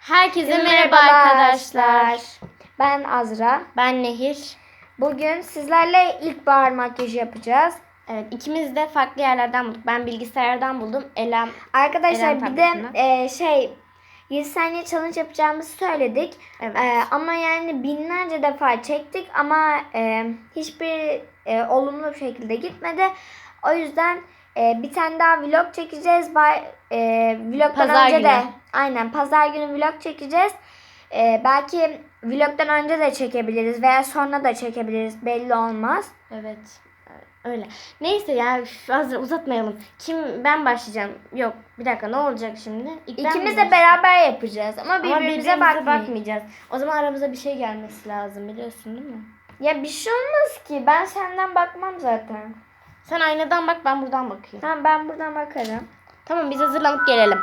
Herkese merhaba arkadaşlar. Ben Azra. Ben Nehir. Bugün sizlerle ilkbahar makyajı yapacağız. Evet ikimiz de farklı yerlerden bulduk. Ben bilgisayardan buldum. Elem Arkadaşlar Eren bir de e, şey 7 saniye challenge yapacağımızı söyledik. Evet. E, ama yani binlerce defa çektik ama e, hiçbir e, olumlu bir şekilde gitmedi. O yüzden e, bir tane daha vlog çekeceğiz. Bay, e, vlogdan Pazar önce günü. de aynen pazar günü vlog çekeceğiz. E, belki vlogdan önce de çekebiliriz veya sonra da çekebiliriz. Belli olmaz. Evet. Öyle. Neyse ya fazla uzatmayalım. Kim ben başlayacağım. Yok bir dakika ne olacak şimdi? İlk ben İkimiz de başlayayım? beraber yapacağız ama Ama birbirimize, birbirimize bakmayacağız. bakmayacağız. O zaman aramıza bir şey gelmesi lazım biliyorsun değil mi? Ya bir şey olmaz ki. Ben senden bakmam zaten. Sen aynadan bak ben buradan bakayım. Tamam ben buradan bakarım. Tamam biz hazırlanıp gelelim.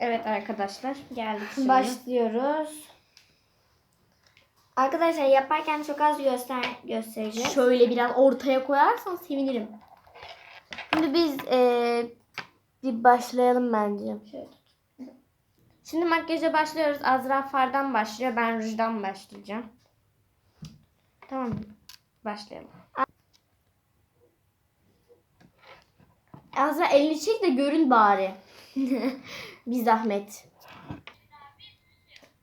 Evet arkadaşlar geldik şimdi. Başlıyoruz. Arkadaşlar yaparken çok az göster göstereceğiz. Şöyle biraz ortaya koyarsan sevinirim. Şimdi biz eee, bir başlayalım bence. Şimdi makyaja başlıyoruz. Azra fardan başlıyor. Ben rujdan başlayacağım. Tamam? Başlayalım. Azra elini çek de görün bari. bir zahmet.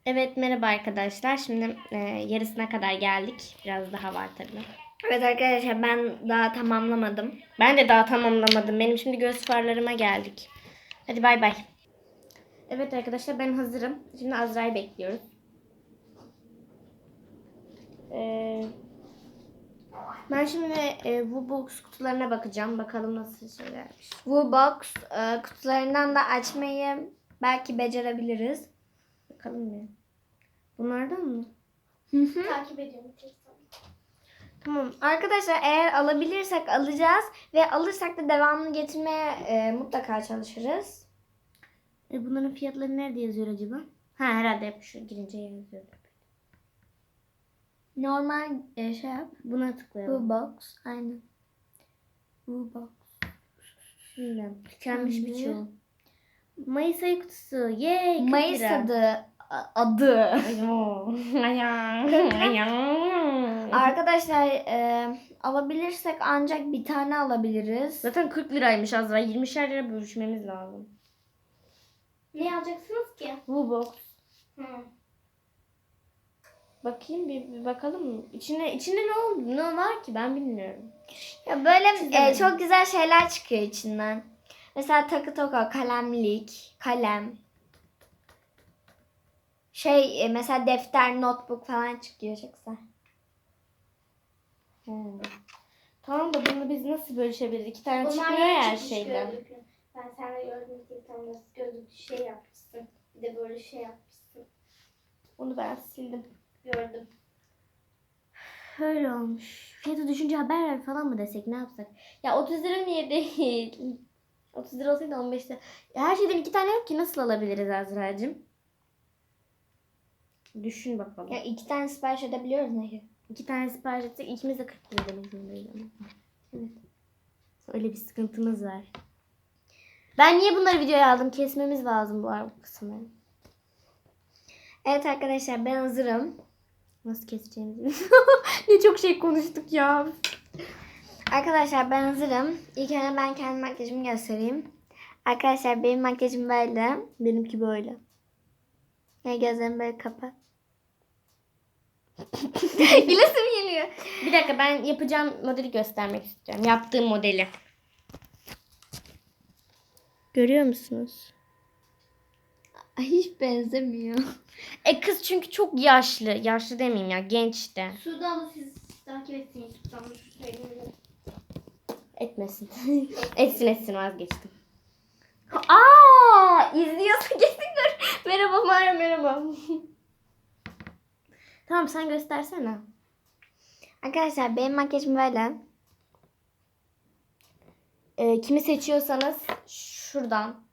Evet merhaba arkadaşlar. Şimdi eee, yarısına kadar geldik. Biraz daha var tabii. Evet arkadaşlar ben daha tamamlamadım. Ben de daha tamamlamadım. Benim şimdi göz farlarıma geldik. Hadi bay bay. Evet arkadaşlar ben hazırım. Şimdi Azra'yı bekliyoruz. Ee, ben şimdi e, bu box kutularına bakacağım. Bakalım nasıl şeylermiş. Woolbox e, kutularından da açmayı belki becerebiliriz. Bakalım bir. Bunlardan mı? Takip ediyorum. Tamam. Arkadaşlar eğer alabilirsek alacağız ve alırsak da devamını getirmeye e, mutlaka çalışırız. E, bunların fiyatları nerede yazıyor acaba? Ha herhalde hep şu girince yazıyor. Normal e, şey yap. Buna tıklayalım. Woolbox. Aynen. Woolbox. Bilmiyorum. Tükenmiş Şimdi- birçoğu. Mayıs ayı kutusu. Yay. 40 Mayıs adı. Adı. Arkadaşlar e, alabilirsek ancak bir tane alabiliriz. Zaten 40 liraymış Azra. 20'şer lira bölüşmemiz lazım. Ne alacaksınız ki? Bu box. Bakayım bir, bir bakalım mı? İçinde, ne oldu? Ne var ki ben bilmiyorum. Ya böyle e, çok güzel şeyler çıkıyor içinden. Mesela takı toka, kalemlik, kalem. Şey e, mesela defter, notebook falan çıkıyor çok güzel. Hmm. Tamam da bunu biz nasıl bölüşebiliriz? İki tane çıkmıyor ya her şeyden. Ben sende gördüm ki tam da gözlük şey yapmışsın. Bir de böyle şey yapmışsın. Onu ben sildim. Gördüm. Öyle olmuş. Fiyatı düşünce haber ver falan mı desek ne yapsak? Ya 30 lira niye değil? 30 lira olsaydı 15 lira. Her şeyden iki tane yok ki nasıl alabiliriz Azra'cığım? Düşün bakalım. Ya iki tane sipariş edebiliyoruz Nehir. İki tane sipariş etsek ikimiz de 40 lira demek zorundayız ama. Evet. Öyle bir sıkıntımız var. Ben niye bunları videoya aldım? Kesmemiz lazım bu arka kısımları. Evet arkadaşlar ben hazırım. Nasıl keseceğimizi. ne çok şey konuştuk ya. Arkadaşlar ben hazırım. İlk önce ben kendi makyajımı göstereyim. Arkadaşlar benim makyajım böyle. Benimki böyle. Ya gözlerimi böyle kapat. Gülesim geliyor. Bir dakika ben yapacağım modeli göstermek istiyorum. Yaptığım modeli. Görüyor musunuz? Ay hiç benzemiyor. E kız çünkü çok yaşlı. Yaşlı demeyeyim ya genç de. Sudan da siz takip YouTube'dan da şu söyleyeyim. Etmesin. etsin etsin vazgeçtim. Aa, izliyorsa kesin gör. Merhaba Mara merhaba. tamam sen göstersene. Arkadaşlar benim makyajım böyle. Ee, kimi seçiyorsanız şuradan.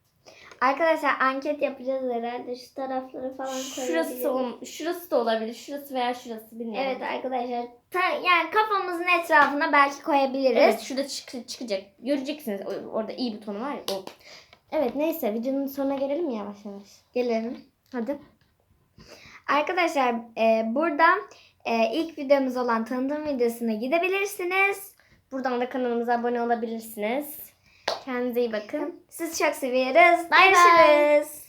Arkadaşlar anket yapacağız herhalde. Şu tarafları falan Şurası, ol- şurası da olabilir. Şurası veya şurası bilmiyorum. Evet arkadaşlar. Ta- yani kafamızın etrafına belki koyabiliriz. Evet şurada çık- çıkacak. Göreceksiniz O- orada iyi butonu var ya o. Evet neyse videonun sonuna gelelim mi yavaş yavaş? Gelelim. Hadi. Arkadaşlar e, buradan e, ilk videomuz olan tanıtım videosuna gidebilirsiniz. Buradan da kanalımıza abone olabilirsiniz. Kendinize iyi bakın. Sizi çok seviyoruz. Bay. Görüşürüz.